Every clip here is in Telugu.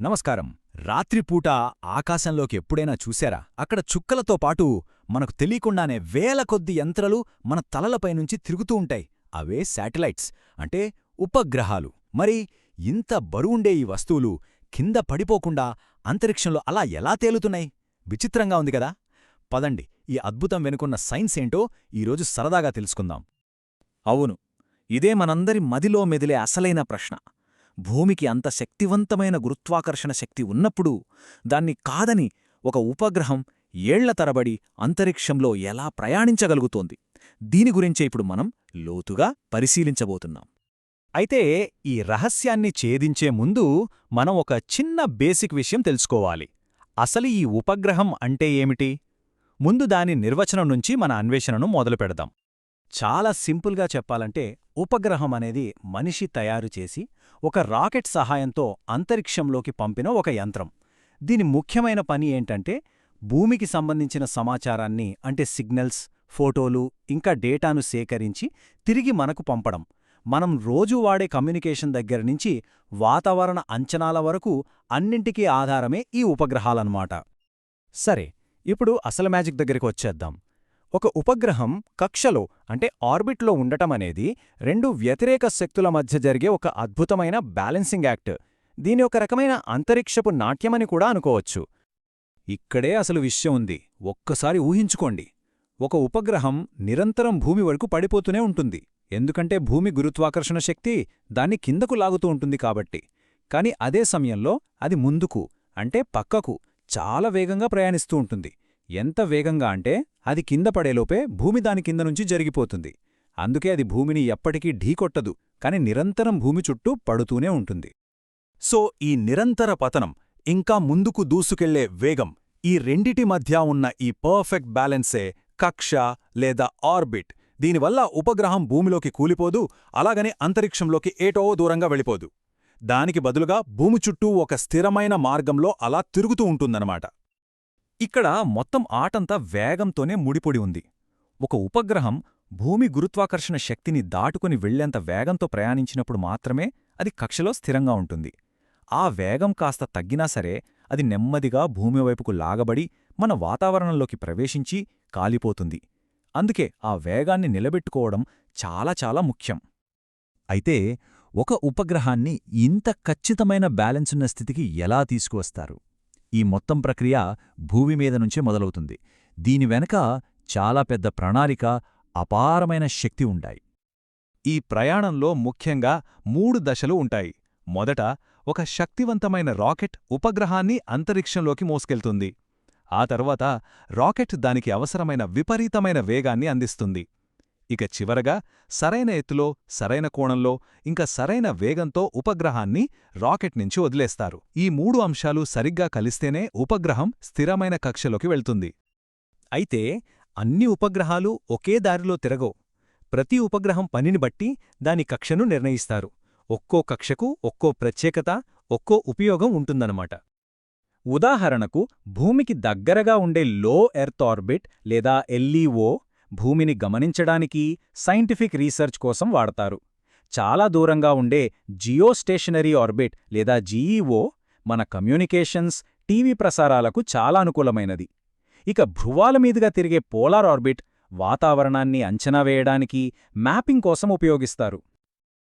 నమస్కారం. రాత్రిపూట ఆకాశంలోకి ఎప్పుడైనా చూశారా? అక్కడ చుక్కలతో పాటు మనకు తెలియకుండానే వేల కొద్ది యంత్రాలు మన తలలపైనుంచి తిరుగుతూ ఉంటాయి. అవే శాటిలైట్స్. అంటే ఉపగ్రహాలు. మరి ఇంత బరువుండే ఈ వస్తువులు కింద పడిపోకుండా అంతరిక్షంలో అలా ఎలా తేలుతున్నాయి? విచిత్రంగా ఉంది కదా! పదండి ఈ అద్భుతం వెనుకున్న సైన్స్ ఏంటో ఈరోజు సరదాగా తెలుసుకుందాం. అవును ఇదే మనందరి మదిలో మెదిలే అసలైన ప్రశ్న. భూమికి అంత శక్తివంతమైన గురుత్వాకర్షణ శక్తి ఉన్నప్పుడు దాన్ని కాదని ఒక ఉపగ్రహం ఏళ్ళ తరబడి అంతరిక్షంలో ఎలా ప్రయాణించగలుగుతోంది? దీని గురించే ఇప్పుడు మనం లోతుగా పరిశీలించబోతున్నాం. అయితే ఈ రహస్యాన్ని ఛేదించే ముందు మనం ఒక చిన్న బేసిక్ విషయం తెలుసుకోవాలి. అసలు ఈ ఉపగ్రహం అంటే ఏమిటి? ముందు దాని నిర్వచనం నుంచి మన అన్వేషణను మొదలుపెడదాం. చాలా సింపుల్గా చెప్పాలంటే ఉపగ్రహం అనేది మనిషి తయారు చేసి ఒక రాకెట్ సహాయంతో అంతరిక్షంలోకి పంపిన ఒక యంత్రం. దీని ముఖ్యమైన పని ఏంటంటే భూమికి సంబంధించిన సమాచారాన్ని అంటే సిగ్నల్స్ ఫోటోలు ఇంకా డేటాను సేకరించి తిరిగి మనకు పంపడం. మనం రోజూ వాడే కమ్యూనికేషన్ దగ్గర నుంచి వాతావరణ అంచనాల వరకు అన్నింటికీ ఆధారమే ఈ ఉపగ్రహాలన్నమాట. సరే ఇప్పుడు అసలు మ్యాజిక్ దగ్గరికి వచ్చేద్దాం. ఒక ఉపగ్రహం కక్షలో అంటే ఆర్బిట్లో ఉండటమనేది రెండు వ్యతిరేక శక్తుల మధ్య జరిగే ఒక అద్భుతమైన బ్యాలెన్సింగ్ యాక్ట్. దీని ఒక రకమైన అంతరిక్షపు నాట్యమని కూడా అనుకోవచ్చు. ఇక్కడే అసలు విషయం ఉంది. ఒక్కసారి ఊహించుకోండి. ఒక ఉపగ్రహం నిరంతరం భూమి వరకు పడిపోతూనే ఉంటుంది. ఎందుకంటే భూమి గురుత్వాకర్షణ శక్తి దాన్ని కిందకు లాగుతూ ఉంటుంది కాబట్టి. కాని అదే సమయంలో అది ముందుకు అంటే పక్కకు చాలా వేగంగా ప్రయాణిస్తూ ఉంటుంది. ఎంత వేగంగా అంటే అది కింద పడేలోపే భూమి దాని కింద నుంచి జరిగిపోతుంది. అందుకే అది భూమిని ఎప్పటికీ ఢీకొట్టదు కాని నిరంతరం భూమి చుట్టూ పడుతూనే ఉంటుంది. సో ఈ నిరంతర పతనం ఇంకా ముందుకు దూసుకెళ్ళే వేగం ఈ రెండిటి మధ్య ఉన్న ఈ పర్ఫెక్ట్ బ్యాలెన్సే కక్ష లేదా ఆర్బిట్. దీనివల్ల ఉపగ్రహం భూమిలోకి కూలిపోదు అలాగని అంతరిక్షంలోకి ఏటో దూరంగా వెళ్ళిపోదు. దానికి బదులుగా భూమి చుట్టూ ఒక స్థిరమైన మార్గంలో అలా తిరుగుతూ ఉంటుందన్నమాట. ఇక్కడ మొత్తం ఆటంతా వేగంతోనే ముడిపొడి ఉంది. ఒక ఉపగ్రహం భూమి గురుత్వాకర్షణ శక్తిని దాటుకుని వెళ్ళేంత వేగంతో ప్రయాణించినప్పుడు మాత్రమే అది కక్షలో స్థిరంగా ఉంటుంది. ఆ వేగం కాస్త తగ్గినా సరే అది నెమ్మదిగా భూమి వైపుకు లాగబడి మన వాతావరణంలోకి ప్రవేశించి కాలిపోతుంది. అందుకే ఆ వేగాన్ని నిలబెట్టుకోవడం చాలా చాలా ముఖ్యం. అయితే ఒక ఉపగ్రహాన్ని ఇంత ఖచ్చితమైన బ్యాలెన్సున్న స్థితికి ఎలా తీసుకువస్తారు? ఈ మొత్తం ప్రక్రియ భూమి మీద నుంచే మొదలవుతుంది. దీని వెనక చాలా పెద్ద ప్రణాళిక అపారమైన శక్తి ఉంటాయి ఈ ప్రయాణంలో ముఖ్యంగా మూడు దశలు ఉంటాయి. మొదట ఒక శక్తివంతమైన రాకెట్ ఉపగ్రహాన్ని అంతరిక్షంలోకి మోసుకెళ్తుంది. ఆ తర్వాత రాకెట్ దానికి అవసరమైన విపరీతమైన వేగాన్ని అందిస్తుంది. ఇక చివరగా సరైన ఎత్తులో సరైన కోణంలో ఇంకా సరైన వేగంతో ఉపగ్రహాన్ని రాకెట్ నుంచి వదిలేస్తారు. ఈ మూడు అంశాలు సరిగ్గా కలిస్తేనే ఉపగ్రహం స్థిరమైన కక్షలోకి వెళ్తుంది. అయితే అన్ని ఉపగ్రహాలు ఒకే దారిలో తిరగవు. ప్రతి ఉపగ్రహం పనిని బట్టి దాని కక్షను నిర్ణయిస్తారు. ఒక్కో కక్షకు ఒక్కో ప్రత్యేకత ఒక్కో ఉపయోగం ఉంటుందన్నమాట. ఉదాహరణకు భూమికి దగ్గరగా ఉండే లో ఎర్త్ ఆర్బిట్ లేదా ఎల్ఈఓ భూమిని గమనించడానికి సైంటిఫిక్ రీసెర్చ్ కోసం వాడతారు. చాలా దూరంగా ఉండే జియోస్టేషనరీ ఆర్బిట్ లేదా జీఈఓ మన కమ్యూనికేషన్స్ టీవీ ప్రసారాలకు చాలా అనుకూలమైనది. ఇక భ్రువాల మీదుగా తిరిగే పోలార్ ఆర్బిట్ వాతావరణాన్ని అంచనా వేయడానికి మ్యాపింగ్ కోసం ఉపయోగిస్తారు.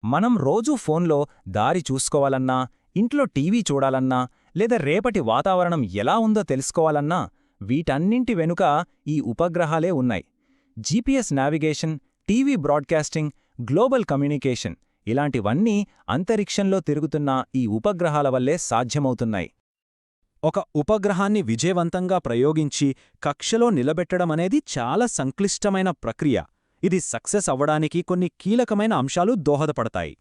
మనం రోజూ ఫోన్లో దారి చూసుకోవాలన్నా ఇంట్లో టీవీ చూడాలన్నా లేదా రేపటి వాతావరణం ఎలా ఉందో తెలుసుకోవాలన్నా వీటన్నింటి వెనుక ఈ ఉపగ్రహాలే ఉన్నాయి. GPS navigation TV broadcasting global communication ఇలాంటివన్నీ అంతరిక్షంలో తిరుగుతున్న ఈ ఉపగ్రహాల వల్లే సాధ్యమవుతున్నాయి. ఒక ఉపగ్రహాన్ని విజయవంతంగా ప్రయోగించి కక్షలో నిలబెట్టడమనేది చాలా సంక్లిష్టమైన ప్రక్రియ. ఇది సక్సెస్ అవ్వడానికి కొన్ని కీలకమైన అంశాలు దోహదపడతాయి.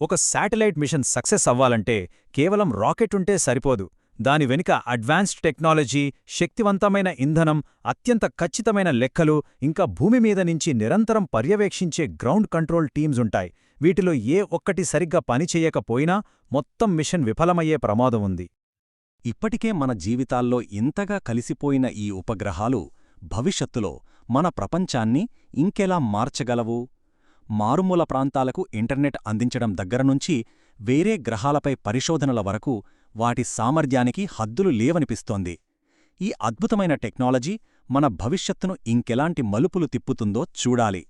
ఒక శాటిలైట్ మిషన్ సక్సెస్ అవ్వాలంటే కేవలం రాకెట్ ఉంటే సరిపోదు. దాని వెనుక అడ్వాన్స్డ్ టెక్నాలజీ శక్తివంతమైన ఇంధనం అత్యంత ఖచ్చితమైన లెక్కలు ఇంకా భూమి మీద నుంచి నిరంతరం పర్యవేక్షించే గ్రౌండ్ కంట్రోల్ టీమ్స్ ఉంటాయి. వీటిలో ఏ ఒక్కటి సరిగ్గా పనిచేయకపోయినా మొత్తం మిషన్ విఫలమయ్యే ప్రమాదం ఉంది. ఇప్పటికే మన జీవితాల్లో ఇంతగా కలిసిపోయిన ఈ ఉపగ్రహాలు భవిష్యత్తులో మన ప్రపంచాన్ని ఇంకెలా మార్చగలవు? మారుమూల ప్రాంతాలకు ఇంటర్నెట్ అందించడం దగ్గరనుంచి వేరే గ్రహాలపై పరిశోధనల వరకు వాటి సామర్థ్యానికి హద్దులు లేవనిపిస్తోంది. ఈ అద్భుతమైన టెక్నాలజీ మన భవిష్యత్తును ఇంకెలాంటి మలుపులు తిప్పుతుందో చూడాలి.